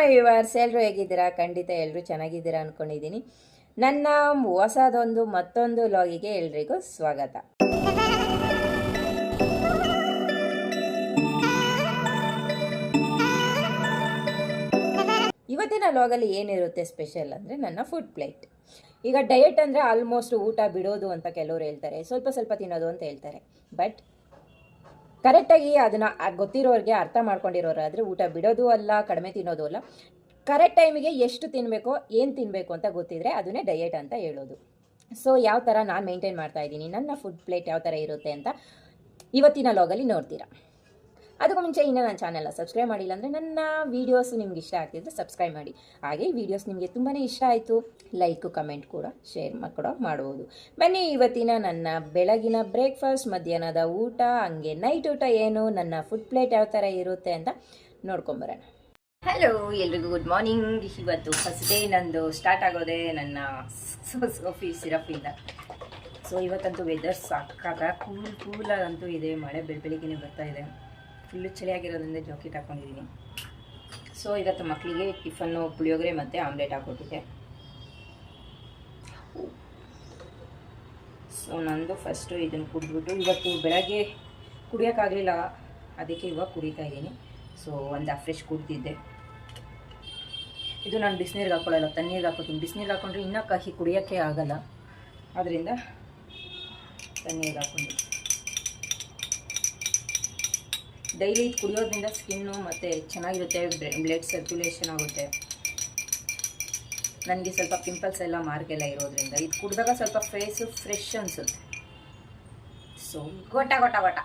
ಮೈ ಎಲ್ಲರೂ ಹೇಗಿದ್ದೀರಾ? ಖಂಡಿತ ಎಲ್ಲರೂ ಚೆನ್ನಾಗಿದ್ದೀರಾ ಅಂದ್ಕೊಂಡಿದ್ದೀನಿ ನನ್ನ ಹೊಸದೊಂದು ಮತ್ತೊಂದು ಲಾಗಿಗೆ ಎಲ್ರಿಗೂ ಸ್ವಾಗತ. ಇವತ್ತಿನ ಲಾಗಲ್ಲಿ ಏನಿರುತ್ತೆ ಸ್ಪೆಷಲ್ ಅಂದರೆ ನನ್ನ ಫುಡ್ ಪ್ಲೇಟ್ ಈಗ ಡಯಟ್ ಅಂದರೆ ಆಲ್ಮೋಸ್ಟ್ ಊಟ ಬಿಡೋದು ಅಂತ ಕೆಲವರು ಹೇಳ್ತಾರೆ. ಸ್ವಲ್ಪ ಸ್ವಲ್ಪ ತಿನ್ನೋದು ಅಂತ ಹೇಳ್ತಾರೆ. ಬಟ್ ಕರೆಕ್ಟಾಗಿ ಅದನ್ನು ಗೊತ್ತಿರೋರಿಗೆ ಅರ್ಥ ಮಾಡ್ಕೊಂಡಿರೋರಾದರೆ ಊಟ ಬಿಡೋದು ಅಲ್ಲ, ಕಡಿಮೆ ತಿನ್ನೋದು ಅಲ್ಲ. ಕರೆಕ್ಟ್ ಟೈಮಿಗೆ ಎಷ್ಟು ತಿನ್ನಬೇಕೋ ಏನು ತಿನ್ನಬೇಕು ಅಂತ ಗೊತ್ತಿದ್ರೆ ಅದನ್ನೇ ಡಯೆಟ್ ಅಂತ ಹೇಳೋದು. ಸೊ ಯಾವ ಥರ ನಾನು ಮೇಂಟೈನ್ ಮಾಡ್ತಾ ಇದ್ದೀನಿ, ನನ್ನ ಫುಡ್ ಪ್ಲೇಟ್ ಯಾವ ಥರ ಇರುತ್ತೆ ಅಂತ ಇವತ್ತಿನ ಲಾಗಲ್ಲಿ ನೋಡ್ತೀರಾ. ಅದಕ್ಕೂ ಮುಂಚೆ ಇನ್ನೂ ನನ್ನ ಚಾನೆಲ್ನ ಸಬ್ಸ್ಕ್ರೈಬ್ ಮಾಡಿಲ್ಲ ಅಂದರೆ ನನ್ನ ವೀಡಿಯೋಸ್ ನಿಮ್ಗೆ ಇಷ್ಟ ಆಗ್ತಿದ್ರೆ ಸಬ್ಸ್ಕ್ರೈಬ್ ಮಾಡಿ. ಹಾಗೆ ಈ ವಿಡಿಯೋಸ್ ನಿಮಗೆ ತುಂಬಾ ಇಷ್ಟ ಆಯಿತು ಲೈಕು ಕಮೆಂಟ್ ಕೂಡ ಶೇರ್ ಕೂಡ ಮಾಡ್ಬೋದು. ಬನ್ನಿ ಇವತ್ತಿನ ನನ್ನ ಬೆಳಗಿನ ಬ್ರೇಕ್ಫಾಸ್ಟ್ ಮಧ್ಯಾಹ್ನದ ಊಟ, ಹಂಗೆ ನೈಟ್ ಊಟ ಏನು, ನನ್ನ ಫುಡ್ ಪ್ಲೇಟ್ ಯಾವ ಥರ ಇರುತ್ತೆ ಅಂತ ನೋಡ್ಕೊಂಬರೋಣ. ಹಲೋ ಎಲ್ರಿಗೂ ಗುಡ್ ಮಾರ್ನಿಂಗ್ ಇವತ್ತು ಫಸ್ಟ್ ಡೇ ನಂದು ಸ್ಟಾರ್ಟ್ ಆಗೋದೆ ನನ್ನ ಸೋಫಿ ಸಿರಪಿಂದ ಸೊ ಇವತ್ತಂತೂ ವೆದರ್ ಸಾಕಾಗ ಕೂಲ್ ಕೂಲಾಗಂತೂ ಇದೆ, ಮಳೆ ಬೆಳ ಬೆಳಿಗ್ಗೆ ಬರ್ತಾ ಇದೆ. ಫುಲ್ಲು ಚಳಿಯಾಗಿರೋದ್ರಿಂದ ಜಾಕೆಟ್ ಹಾಕೊಂಡಿದ್ದೀನಿ ಸೊ ಇವತ್ತು ಮಕ್ಕಳಿಗೆ ಟಿಫನ್ನು, ಪುಳಿಯೋಗರೆ ಮತ್ತು ಆಮ್ಲೆಟ್ ಹಾಕ್ಕೊಟ್ಟಿದ್ದೆ ಸೊ ನಂದು ಫಸ್ಟು ಇದನ್ನು ಕುಡಿದ್ಬಿಟ್ಟು ಇವತ್ತು ಬೆಳಗ್ಗೆ ಕುಡಿಯೋಕ್ಕಾಗಲಿಲ್ಲ. ಅದಕ್ಕೆ ಇವಾಗ ಕುಡಿತಾ ಇದ್ದೀನಿ. ಸೊ ಒಂದು ಫ್ರೆಶ್ ಕುಡ್ತಿದ್ದೆ ಇದು ನಾನು ಬಿಸಿನೀರಿಗೆ ಹಾಕ್ಕೊಳ್ಳಲ್ಲ ತಣ್ಣೀರಿಗೆ ಹಾಕೋತೀನಿ. ಬಿಸಿನೀರಿಗೆ ಹಾಕೊಂಡ್ರೆ ಇನ್ನೂ ಕಹಿ ಕುಡಿಯೋಕ್ಕೆ ಆಗಲ್ಲ. ಆದ್ದರಿಂದ ತಣ್ಣೀರಿಗೆ ಹಾಕೊಂಡು ಡೈಲಿ ಕುಡಿಯೋದ್ರಿಂದ ಸ್ಕಿನ್ನು ಮತ್ತು ಚೆನ್ನಾಗಿರುತ್ತೆ ಬ್ಲಡ್ ಸರ್ಕ್ಯುಲೇಷನ್ ಆಗುತ್ತೆ. ನನಗೆ ಸ್ವಲ್ಪ ಪಿಂಪಲ್ಸ್ ಎಲ್ಲ ಮಾರ್ಕೆಲ್ಲ ಇರೋದ್ರಿಂದ. ಇದು ಕುಡಿದಾಗ ಸ್ವಲ್ಪ ಫೇಸು ಫ್ರೆಶ್ ಅನಿಸುತ್ತೆ. ಸೊ ಗೊಟ್ಟ ಗೊಟ್ಟ ಗೊಟ್ಟ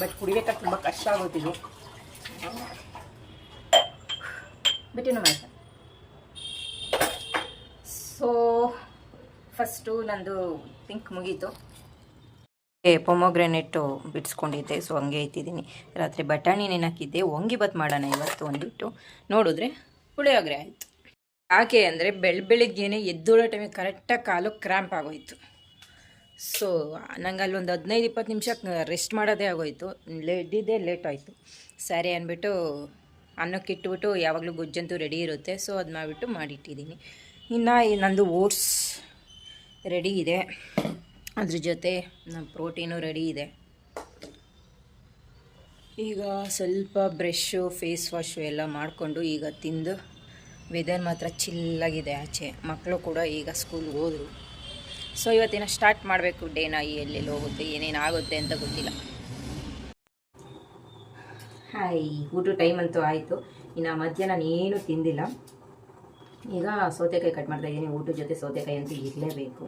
ಬಟ್ ಕುಡಿಯೋಕೆ ತುಂಬ ಕಷ್ಟ ಆಗೋತಿದೆ ಬಿಟ್ಟಿನ ಮಾಡ್ತಾರೆ ಸೊ ಫಸ್ಟು ನಂದು ಪಿಂಕ್ ಮುಗೀತು. ಪೊಮೊಗ್ರೆನೆಟ್ಟು ಬಿಡಿಸ್ಕೊಂಡಿದ್ದೆ ಸೊ ಹಂಗೆ ಇಟ್ಟಿದ್ದೀನಿ. ರಾತ್ರಿ ಬಟಾಣಿ ನೆನಕಿದ್ದೆ ಬತ್ ಮಾಡೋಣ ಇವತ್ತು ಒಂದಿಟ್ಟು ನೋಡಿದ್ರೆ ಪುಳಿಯೋಗರೆ ಆಯಿತು. ಯಾಕೆ ಅಂದರೆ ಬೆಳ್, ಬೆಳಿಗ್ಗೆನೆ ಎದ್ದೋಳೋ ಟೈಮಿಗೆ ಕರೆಕ್ಟಾಗಿ ಕಾಲು ಕ್ರ್ಯಾಂಪ್ ಆಗೋಯ್ತು. ಸೊ ನಂಗೆ ಅಲ್ಲೊಂದು ಹದಿನೈದು, ಇಪ್ಪತ್ತು ನಿಮಿಷ ರೆಸ್ಟ್ ಮಾಡೋದೇ ಆಗೋಯ್ತು. ಲೇಡಿದ್ದೇ ಲೇಟ್ ಆಯಿತು. ಸರಿ ಅಂದ್ಬಿಟ್ಟು ಅನ್ನಕ್ಕಿಟ್ಬಿಟ್ಟು ಯಾವಾಗಲೂ ಗೊಜ್ಜಂತೂ ರೆಡಿ ಇರುತ್ತೆ. ಸೊ ಅದು ಮಾಡಿಬಿಟ್ಟು ಮಾಡಿಟ್ಟಿದ್ದೀನಿ. ಇನ್ನು ನಂದು ಓಟ್ಸ್ ರೆಡಿ ಇದೆ. ಅದ್ರ ಜೊತೆ ನಮ್ಮ ಪ್ರೋಟೀನು ರೆಡಿ ಇದೆ. ಈಗ ಸ್ವಲ್ಪ ಬ್ರಷ್ಷು, ಫೇಸ್ ವಾಶು ಎಲ್ಲ ಮಾಡಿಕೊಂಡು ಈಗ ತಿಂದು ವೆದರ್ ಮಾತ್ರ ಚಿಲ್ಲಾಗಿದೆ ಆಚೆ. ಮಕ್ಕಳು ಕೂಡ ಈಗ ಸ್ಕೂಲ್ಗೆ ಹೋದರು. ಸೊ ಇವತ್ತಿನ ಸ್ಟಾರ್ಟ್ ಮಾಡಬೇಕು ಡೇನ ಎಲ್ಲೆಲ್ಲಿ ಹೋಗುತ್ತೆ ಏನೇನು ಆಗುತ್ತೆ ಅಂತ ಗೊತ್ತಿಲ್ಲ. ಹಾಯ್ ಊಟ ಟೈಮ್ ಅಂತೂ ಆಯಿತು. ಇನ್ನು ಮಧ್ಯಾಹ್ನ ನಾನು ಏನೂ ತಿಂದಿಲ್ಲ. ಈಗ ಸೌತೆಕಾಯಿ ಕಟ್ ಮಾಡ್ತಾ ಇದ್ದೀನಿ ಊಟದ ಜೊತೆ ಸೌತೆಕಾಯಿ ಅಂತೂ ಇರಲೇಬೇಕು.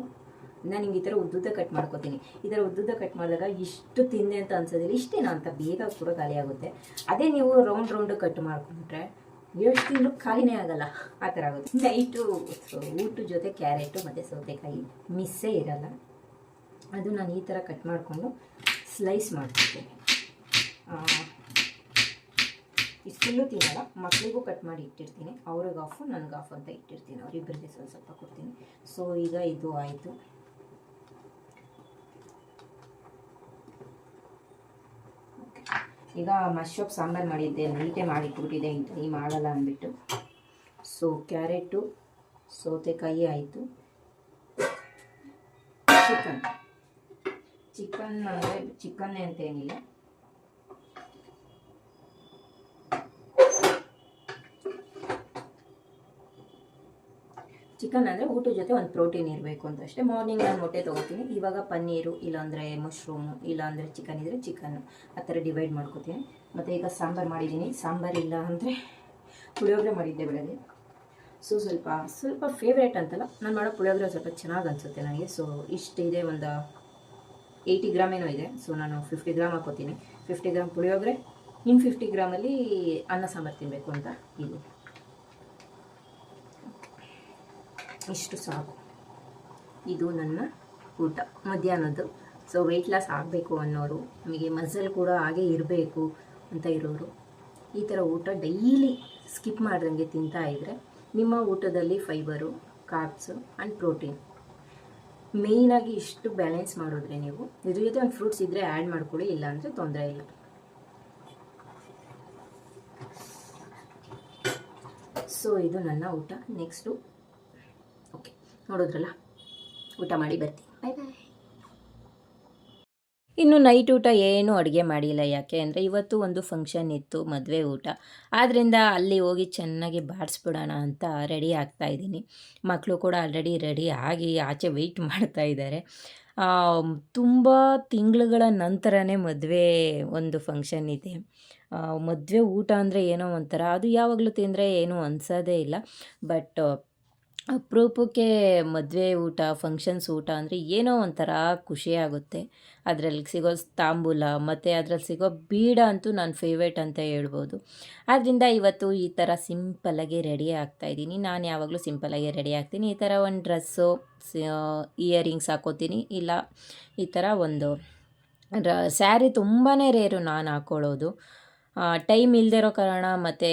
ನಾನು ಹಿಂಗೆ ಈ ಥರ ಉದ್ದುದ್ದ ಕಟ್ ಮಾಡ್ಕೊತೀನಿ. ಈ ಥರ ಉದ್ದುದ್ದ ಕಟ್ ಮಾಡಿದಾಗ ಇಷ್ಟು ತಿಂದೆ ಅಂತ ಅನ್ಸೋದಿಲ್ಲ, ಇಷ್ಟೇನಾ ಅಂತ ಬೇಗ ಕೂಡ ಖಾಲಿ ಆಗುತ್ತೆ. ಅದೇ ನೀವು ರೌಂಡ್ ರೌಂಡ್ ಕಟ್ ಮಾಡ್ಕೊಂಡ್ರೆ ಎಷ್ಟು ತಿಂಗಳು ಖಾಲಿನೇ ಆಗಲ್ಲ. ಆ ಥರ ಆಗುತ್ತೆ. ನೈಟು ಊಟದ ಜೊತೆ ಕ್ಯಾರೆಟು ಮತ್ತು ಸೌತೆಕಾಯಿ ಮಿಸ್ಸೇ ಇರಲ್ಲ. ಅದು ನಾನು ಈ ಥರ ಕಟ್ ಮಾಡಿಕೊಂಡು ಸ್ಲೈಸ್ ಮಾಡ್ತಿದ್ದೇನೆ. ಇಷ್ಟೆಲ್ಲೂ ತಿನ್ನಲ್ಲ ಮಕ್ಕಳಿಗೂ ಕಟ್ ಮಾಡಿ ಇಟ್ಟಿರ್ತೀನಿ, ಅವ್ರಿಗೆ ಆಫು ನನಗೆ ಆಫ್ ಅಂತ ಇಟ್ಟಿರ್ತೀನಿ, ಅವರಿಬ್ಬರಿಗೆ ಸ್ವಲ್ಪ ಸ್ವಲ್ಪ ಕೊಡ್ತೀನಿ. ಸೊ ಈಗ ಇದು ಆಯಿತು. ಈಗ ಮಶ್ರೂಪ್ ಸಾಂಬಾರು ಮಾಡಿದ್ದೆ, ನೀಟೇ ಮಾಡಿಟ್ಬಿಟ್ಟಿದ್ದೆ ಈ ಮಾಡಲ್ಲ ಅಂದ್ಬಿಟ್ಟು. ಸೊ ಕ್ಯಾರೆಟು, ಸೌತೆಕಾಯಿ ಆಯಿತು. ಚಿಕನ್ ಚಿಕನ್ ಅಂದರೆ ಚಿಕನ್ನೇ ಅಂತ ಏನಿಲ್ಲ ಚಿಕನ್ ಅಂದರೆ ಊಟದ ಜೊತೆ ಒಂದು ಪ್ರೋಟೀನ್ ಇರಬೇಕು ಅಂತ ಅಷ್ಟೇ. ಮಾರ್ನಿಂಗ್ ನಾನು ಮೊಟ್ಟೆ ತೊಗೋತೀನಿ. ಇವಾಗ ಪನ್ನೀರು, ಇಲ್ಲಾಂದರೆ ಮಶ್ರೂಮು ಇಲ್ಲಾಂದರೆ ಚಿಕನ್ ಇದ್ದರೆ ಚಿಕನ್ನು ಆ ಥರ ಡಿವೈಡ್ ಮಾಡ್ಕೋತೀನಿ. ಮತ್ತು ಈಗ ಸಾಂಬಾರು ಮಾಡಿದ್ದೀನಿ. ಸಾಂಬಾರು ಇಲ್ಲ ಅಂದರೆ ಪುಳಿಯೋಗರೆ ಮಾಡಿದ್ದೆ ಬೆಳಗ್ಗೆ. ಸೊ ಸ್ವಲ್ಪ ಸ್ವಲ್ಪ ಫೇವ್ರೇಟ್ ಅಂತಲ್ಲ, ನಾನು ಮಾಡೋ ಪುಳಿಯೋಗರೆ ಸ್ವಲ್ಪ ಚೆನ್ನಾಗಿ ಅನಿಸುತ್ತೆ ನನಗೆ ಸೊ ಇಷ್ಟಿದೆ ಒಂದು ಏಯ್ಟಿ ಏನೋ ಇದೆ. ಸೊ ನಾನು ಫಿಫ್ಟಿ ಗ್ರಾಮ್ ಹಾಕೋತೀನಿ ಫಿಫ್ಟಿ ಗ್ರಾಮ್ ಪುಳಿಯೋಗರೆ ಇನ್ನು ಫಿಫ್ಟಿ ಗ್ರಾಮಲ್ಲಿ ಅನ್ನ ಸಾಂಬಾರು ತಿನ್ನಬೇಕು ಅಂತ ಇದು. ಇಷ್ಟು ಸಾಕು. ಇದು ನನ್ನ ಊಟ. ಮಧ್ಯಾಹ್ನದ್ದು. ಸೊ ವೆಯ್ಟ್ ಲಾಸ್ ಆಗಬೇಕು ಅನ್ನೋರು, ನಮಗೆ ಮಸಲ್ ಕೂಡ ಹಾಗೆ ಇರಬೇಕು ಅಂತ ಇರೋರು, ಈ ಥರ ಊಟ ಡೈಲಿ ಸ್ಕಿಪ್ ಮಾಡ್ದಂಗೆ ತಿಂತಾ ಇದ್ದರೆ ನಿಮ್ಮ ಊಟದಲ್ಲಿ ಫೈಬರು ಕಾರ್ಬ್ಸು ಆ್ಯಂಡ್ ಪ್ರೋಟೀನ್ ಮೇಯ್ನಾಗಿ ಇಷ್ಟು ಬ್ಯಾಲೆನ್ಸ್ ಮಾಡಿದ್ರೆ ನೀವು ಇದ್ರ ಜೊತೆ ಒಂದು ಫ್ರೂಟ್ಸ್ ಇದ್ದರೆ ಆ್ಯಡ್ ಮಾಡ್ಕೊಳ್ಳಿ ಇಲ್ಲ ಅಂದರೆ ತೊಂದರೆ ಇಲ್ಲ. ಸೊ ಇದು ನನ್ನ ಊಟ. ನೆಕ್ಸ್ಟು ಓಕೆ, ನೋಡಿದ್ರಲ್ಲ? ಊಟ ಮಾಡಿ ಬರ್ತೀನಿ. ಬಾಯ್ ಬಾಯ್ ಇನ್ನು ನೈಟ್ ಊಟ ಏನೂ ಅಡುಗೆ ಮಾಡಿಲ್ಲ, ಯಾಕೆ ಅಂದರೆ ಇವತ್ತು ಒಂದು ಫಂಕ್ಷನ್ ಇತ್ತು, ಮದುವೆ ಊಟ. ಆದ್ದರಿಂದ ಅಲ್ಲಿ ಹೋಗಿ ಚೆನ್ನಾಗಿ ಬಾಡಿಸ್ಬಿಡೋಣ ಅಂತ ರೆಡಿ ಆಗ್ತಾ ಇದ್ದೀನಿ. ಮಕ್ಕಳು ಕೂಡ ಆಲ್ರೆಡಿ ರೆಡಿ ಆಗಿ ಆಚೆ ವೆಯ್ಟ್ ಮಾಡ್ತಾ ಇದ್ದಾರೆ. ತುಂಬ ತಿಂಗಳುಗಳ ನಂತರನೇ ಮದುವೆ ಒಂದು ಫಂಕ್ಷನ್ ಇದೆ. ಮದುವೆ ಊಟ ಅಂದರೆ ಏನೋ ಒಂಥರ, ಅದು ಯಾವಾಗಲೂ ತಿಂದರೆ ಏನೂ ಅನ್ಸೋದೇ ಇಲ್ಲ. ಬಟ್ ಅಪರೂಪಕ್ಕೆ ಮದುವೆ ಊಟ ಫಂಕ್ಷನ್ಸ್ ಊಟ ಅಂದರೆ ಏನೋ ಒಂಥರ ಖುಷಿಯಾಗುತ್ತೆ ಅದರಲ್ಲಿ ಸಿಗೋ ತಾಂಬೂಲ, ಮತ್ತು ಅದರಲ್ಲಿ ಸಿಗೋ ಬೀಡ ಅಂತೂ ನನ್ನ ಫೇವ್ರೇಟ್ ಅಂತ ಹೇಳ್ಬೋದು. ಆದ್ದರಿಂದ ಇವತ್ತು ಈ ಥರ ಸಿಂಪಲಾಗಿ ರೆಡಿ ಆಗ್ತಾಯಿದ್ದೀನಿ ನಾನು ಯಾವಾಗಲೂ ಸಿಂಪಲಾಗಿ ರೆಡಿ ಆಗ್ತೀನಿ. ಈ ಥರ ಒಂದು ಡ್ರೆಸ್ಸು ಇಯರಿಂಗ್ಸ್ ಹಾಕೋತೀನಿ. ಇಲ್ಲ, ಈ ಥರ ಒಂದು ಸ್ಯಾರಿ ತುಂಬಾ ರೇರು ನಾನು ಹಾಕ್ಕೊಳ್ಳೋದು ಟೈಮ್ ಇಲ್ಲದೆ ಇರೋ ಕಾರಣ ಮತ್ತು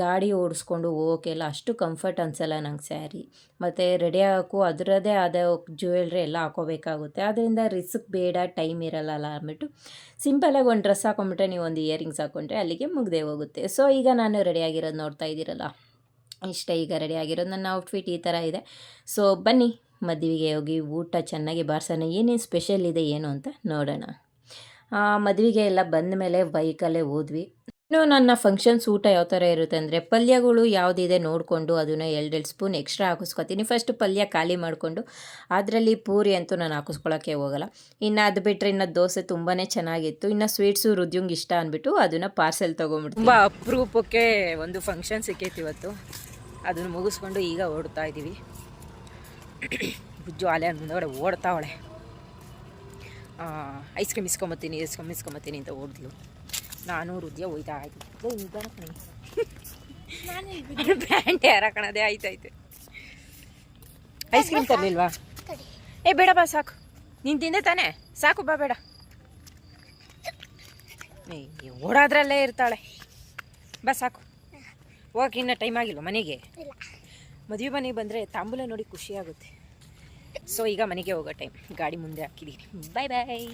ಗಾಡಿ ಓಡಿಸ್ಕೊಂಡು ಹೋಗೋಕ್ಕೆಲ್ಲ ಅಷ್ಟು ಕಂಫರ್ಟ್ ಅನಿಸಲ್ಲ ನಂಗೆ ಸ್ಯಾರಿ ಮತ್ತು ರೆಡಿ ಆಗೋಕ್ಕೂ ಅದರದ್ದೇ ಆದ ಜ್ಯುವೆಲ್ರಿ ಎಲ್ಲ ಹಾಕೋಬೇಕಾಗುತ್ತೆ. ಆದ್ದರಿಂದ ರಿಸ್ಕ್ ಬೇಡ ಟೈಮ್ ಇರಲ್ಲ ಅಂದ್ಬಿಟ್ಟು ಸಿಂಪಲಾಗಿ ಒಂದು ಡ್ರೆಸ್ ಹಾಕೊಂಡ್ಬಿಟ್ರೆ ನೀವು ಒಂದು ಇಯರಿಂಗ್ಸ್ ಹಾಕ್ಕೊಂಡ್ರೆ ಅಲ್ಲಿಗೆ ಮುಗ್ದೇ ಹೋಗುತ್ತೆ. ಸೊ ಈಗ ನಾನು ರೆಡಿಯಾಗಿರೋದು ನೋಡ್ತಾ ಇದ್ದೀರಲ್ಲ? ಇಷ್ಟ, ಈಗ ರೆಡಿ ಆಗಿರೋದು ನನ್ನ ಔಟ್ಫಿಟ್ ಈ ಥರ ಇದೆ. ಸೊ ಬನ್ನಿ, ಮದುವೆಗೆ ಹೋಗಿ ಊಟ ಚೆನ್ನಾಗಿ ಬಾರ್ಸೋಣ. ಏನೇನು ಸ್ಪೆಷಲ್ ಇದೆ, ಏನು ಅಂತ ನೋಡೋಣ. ಮದುವೆಗೆ ಎಲ್ಲ ಬಂದ ಮೇಲೆ ಬೈಕಲ್ಲೇ ಹೋದ್ವಿ. ಇನ್ನು ನನ್ನ ಫಂಕ್ಷನ್ಸ್ ಊಟ ಯಾವ ಥರ ಇರುತ್ತೆ ಅಂದರೆ ಪಲ್ಯಗಳು ಯಾವುದಿದೆ ನೋಡಿಕೊಂಡು ಅದನ್ನು ಎರಡೆರಡು ಸ್ಪೂನ್ ಎಕ್ಸ್ಟ್ರಾ ಹಾಕಿಸ್ಕೊತೀನಿ. ಫಸ್ಟ್ ಪಲ್ಯ ಖಾಲಿ ಮಾಡಿಕೊಂಡು ಅದರಲ್ಲಿ ಪೂರಿ ಅಂತೂ ನಾನು ಹಾಕಿಸ್ಕೊಳ್ಳೋಕ್ಕೆ ಹೋಗಲ್ಲ. ಇನ್ನು ಅದು ಬಿಟ್ಟರೆ ಇನ್ನು ದೋಸೆ ತುಂಬಾ ಚೆನ್ನಾಗಿತ್ತು. ಇನ್ನು ಸ್ವೀಟ್ಸು ರುದ್ಯಂಗೆ ಇಷ್ಟ ಅಂದ್ಬಿಟ್ಟು ಅದನ್ನು ಪಾರ್ಸೆಲ್ ತೊಗೊಂಬಿಟ್ಟು ತುಂಬ ಅಪರೂಪಕ್ಕೆ ಒಂದು ಫಂಕ್ಷನ್ ಸಿಕ್ಕೈತಿ ಇವತ್ತು. ಅದನ್ನು ಮುಗಿಸ್ಕೊಂಡು ಈಗ ಓಡ್ತಾ ಇದ್ದೀವಿ ಬುಜ್ಜು ಆಲೆ ಮುಂದಗಡೆ ಓಡ್ತಾವಳೆ ಐಸ್ ಕ್ರೀಮ್ ಇಸ್ಕೊಂಬತ್ತೀನಿ ಐಸ್ ಕ್ರೀಮ್ ಇಸ್ಕೊಂಬತ್ತೀನಿ ಅಂತ ಓಡಿದ್ಲು. ನಾನು ಹೃದಯ ಹೋಯ್ತಾ ಆಯ್ತು. ಪ್ಯಾಂಟ್ ಯಾರ ಕಣದೆ ಆಯ್ತಾಯ್ತು ಐಸ್ ಕ್ರೀಮ್ ತರಲಿಲ್ವಾ? ಏ ಬೇಡ ಬಾ ಸಾಕು. ನೀನು ತಿಂದೆ ತಾನೆ? ಸಾಕು ಬಾ ಬೇಡ. ಏ ಓಡಾದ್ರಲ್ಲೇ ಇರ್ತಾಳೆ. ಬಾ ಸಾಕು. ಹೋಗಕ್ಕೆ ಇನ್ನೂ ಟೈಮ್ ಆಗಿಲ್ಲ ಮನೆಗೆ? ಮದುವೆ ಮನೆಗೆ ಬಂದರೆ ತಾಂಬೂಲ ನೋಡಿ ಖುಷಿ ಆಗುತ್ತೆ. ಸೊ ಈಗ ಮನೆಗೆ ಹೋಗೋ ಟೈಮ್ ಗಾಡಿ ಮುಂದೆ ಹಾಕಿದ್ದೀನಿ ಬಾಯ್ ಬಾಯ್